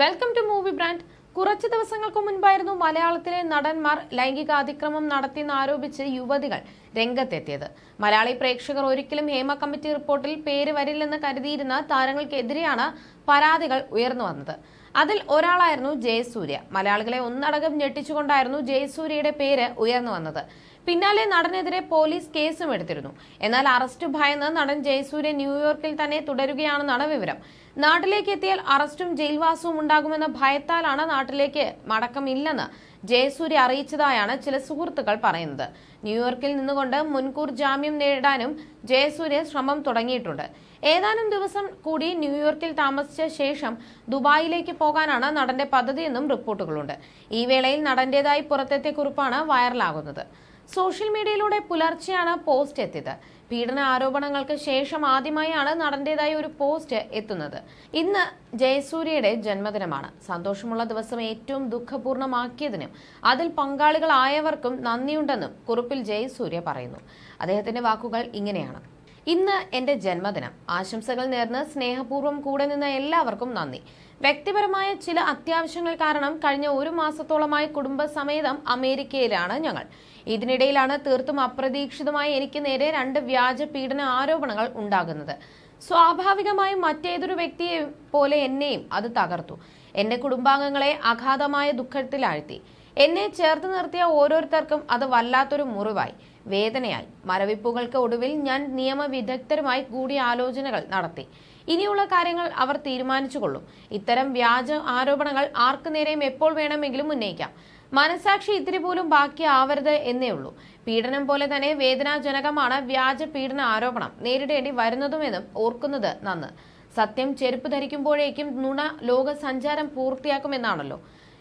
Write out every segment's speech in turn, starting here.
Welcome to movie brand കുറച്ച് ദിവസങ്ങൾക്ക് മുൻപായിരുന്നു മലയാളത്തിലെ നടന്മാർ ലൈംഗിക അതിക്രമം നടത്തിയെന്ന് ആരോപിച്ച് യുവതികൾ രംഗത്തെത്തിയത്. മലയാളി പ്രേക്ഷകർ ഒരിക്കലും ഹേമ കമ്മിറ്റി റിപ്പോർട്ടിൽ പേര് വരില്ലെന്ന് കരുതിയിരുന്ന താരങ്ങൾക്കെതിരെയാണ് പരാതികൾ ഉയർന്നു വന്നത്. അതിൽ ഒരാളായിരുന്നു ജയസൂര്യ. മലയാളികളെ ഒന്നടകം ഞെട്ടിച്ചുകൊണ്ടായിരുന്നു ജയസൂര്യയുടെ പേര് ഉയർന്നു വന്നത്. പിന്നാലെ നടനെതിരെ പോലീസ് കേസും എടുത്തിരുന്നു. എന്നാൽ അറസ്റ്റ് ഭയന്ന് നടൻ ജയസൂര്യ ന്യൂയോർക്കിൽ തന്നെ തുടരുകയാണെന്നാണ് വിവരം. നാട്ടിലേക്ക് എത്തിയാൽ അറസ്റ്റും ജയിൽവാസവും ഉണ്ടാകുമെന്ന ഭയത്താലാണ് നാട്ടിലേക്ക് മടക്കമില്ലെന്ന് ജയസൂര്യ അറിയിച്ചതായാണ് ചില സുഹൃത്തുക്കൾ പറയുന്നത്. ന്യൂയോർക്കിൽ നിന്നുകൊണ്ട് മുൻകൂർ ജാമ്യം നേടാനും ജയസൂര്യ ശ്രമം തുടങ്ങിയിട്ടുണ്ട്. ഏതാനും ദിവസം കൂടി ന്യൂയോർക്കിൽ താമസിച്ച ശേഷം ദുബായിലേക്ക് പോകാനാണ് നടന്റെ പദ്ധതിയെന്നും റിപ്പോർട്ടുകളുണ്ട്. ഈ വേളയിൽ നടന്റേതായി പുറത്തെത്തിയ കുറിപ്പാണ് വൈറലാകുന്നത്. സോഷ്യൽ മീഡിയയിലൂടെ പുലർച്ചെയാണ് പോസ്റ്റ് എത്തിയത്. പീഡന ആരോപണങ്ങൾക്ക് ശേഷം ആദ്യമായാണ് നടന്റേതായ ഒരു പോസ്റ്റ് എത്തുന്നത്. ഇന്ന് ജയസൂര്യയുടെ ജന്മദിനമാണ്. സന്തോഷമുള്ള ദിവസം ഏറ്റവും ദുഃഖപൂർണമാക്കിയതിനും അതിൽ പങ്കാളികളായവർക്കും നന്ദിയുണ്ടെന്നും കുറിപ്പിൽ ജയസൂര്യ പറയുന്നു. അദ്ദേഹത്തിന്റെ വാക്കുകൾ ഇങ്ങനെയാണ്. ഇന്ന് എന്റെ ജന്മദിനം. ആശംസകൾ നേർന്ന് സ്നേഹപൂർവം കൂടെ നിന്ന എല്ലാവർക്കും നന്ദി. വ്യക്തിപരമായ ചില അത്യാവശ്യങ്ങൾ കാരണം കഴിഞ്ഞ ഒരു മാസത്തോളമായി കുടുംബസമേതം അമേരിക്കയിലാണ് ഞങ്ങൾ. ഇതിനിടയിലാണ് തീർത്തും അപ്രതീക്ഷിതമായി എനിക്ക് നേരെ രണ്ട് വ്യാജ പീഡന ആരോപണങ്ങൾ ഉണ്ടാകുന്നത്. സ്വാഭാവികമായും മറ്റേതൊരു വ്യക്തിയെ പോലെ എന്നെയും അത് തകർത്തു. എന്റെ കുടുംബാംഗങ്ങളെ അഗാധമായ ദുഃഖത്തിലാഴ്ത്തി. എന്നെ ചേർത്ത് നിർത്തിയ ഓരോരുത്തർക്കും അത് വല്ലാത്തൊരു മുറിവായി. വേദനയായി. മരവിപ്പുകൾക്ക് ഒടുവിൽ ഞാൻ നിയമവിദഗ്ധരുമായി കൂടിയാലോചനകൾ നടത്തി. ഇനിയുള്ള കാര്യങ്ങൾ അവർ തീരുമാനിച്ചുകൊള്ളും. ഇത്തരം വ്യാജ ആരോപണങ്ങൾ ആർക്കു നേരെയും എപ്പോൾ വേണമെങ്കിലും ഉന്നയിക്കാം. മനസാക്ഷി ഇത്തിരി പോലും ബാക്കിയാവരുത് എന്നേ ഉള്ളൂ. പീഡനം പോലെ തന്നെ വേദനാജനകമാണ് വ്യാജ പീഡന ആരോപണം നേരിടേണ്ടി വരുന്നതുമെന്നും ഓർക്കുന്നത് നന്ന്. സത്യം ചെരുപ്പ് ധരിക്കുമ്പോഴേക്കും നുണ ലോക സഞ്ചാരം പൂർത്തിയാക്കുമെന്നാണല്ലോ.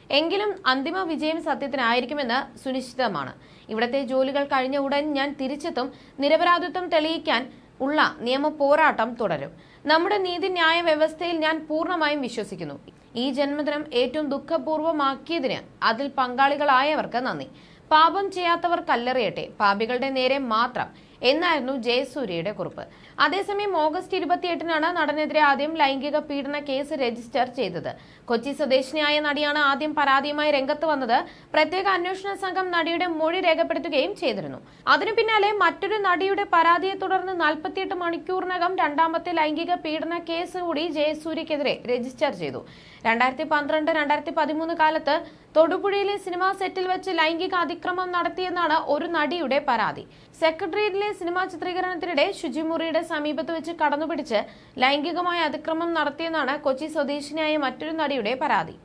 എങ്കിലും അന്തിമ വിജയം സത്യത്തിനായിരിക്കുമെന്ന് സുനിശ്ചിതമാണ്. ഇവിടത്തെ ജോലികൾ കഴിഞ്ഞ ഉടൻ ഞാൻ തിരിച്ചെത്തും നിരപരാധിത്വം തെളിയിക്കാൻ ഉള്ള നിയമ പോരാട്ടം തുടരും. നമ്മുടെ നീതിന്യായ വ്യവസ്ഥയിൽ ഞാൻ പൂർണമായും വിശ്വസിക്കുന്നു. ഈ ജന്മദിനം ഏറ്റവും ദുഃഖപൂർവമാക്കിയതിന് അതിൽ പങ്കാളികളായവർക്ക് നന്ദി. പാപം ചെയ്യാത്തവർ കല്ലെറിയട്ടെ പാപികളുടെ നേരെ മാത്രം എന്നായിരുന്നു ജയസൂര്യയുടെ കുറിപ്പ്. അതേസമയം ഓഗസ്റ്റ് ഇരുപത്തിയെട്ടിനാണ് നടനെതിരെ ആദ്യം ലൈംഗിക പീഡന കേസ് രജിസ്റ്റർ ചെയ്തത്. കൊച്ചി സ്വദേശിനിയായ നടിയാണ് ആദ്യം പരാതിയുമായി രംഗത്ത് വന്നത്. പ്രത്യേക അന്വേഷണ സംഘം നടിയുടെ മൊഴി രേഖപ്പെടുത്തുകയും ചെയ്തിരുന്നു. അതിനു പിന്നാലെ മറ്റൊരു നടിയുടെ പരാതിയെ തുടർന്ന് നാൽപ്പത്തിയെട്ട് മണിക്കൂറിനകം രണ്ടാമത്തെ ലൈംഗിക പീഡന കേസ് കൂടി ജയസൂര്യക്കെതിരെ രജിസ്റ്റർ ചെയ്തു. രണ്ടായിരത്തി പന്ത്രണ്ട് രണ്ടായിരത്തി പതിമൂന്ന് കാലത്ത് തൊടുപുഴയിലെ സിനിമാ സെറ്റിൽ വെച്ച് ലൈംഗിക അതിക്രമം നടത്തിയെന്നാണ് ഒരു നടിയുടെ പരാതി. സെക്രട്ടേറിയറ്റിലെ സിനിമാ ചിത്രീകരണത്തിനിടെ ശുചിമുറിയുടെ സമീപത്ത് വെച്ച് കടന്നുപിടിച്ച് ലൈംഗികമായ അതിക്രമം നടത്തിയെന്നാണ് കൊച്ചി സ്വദേശിനിയായ മറ്റൊരു നടിയുടെ പരാതി.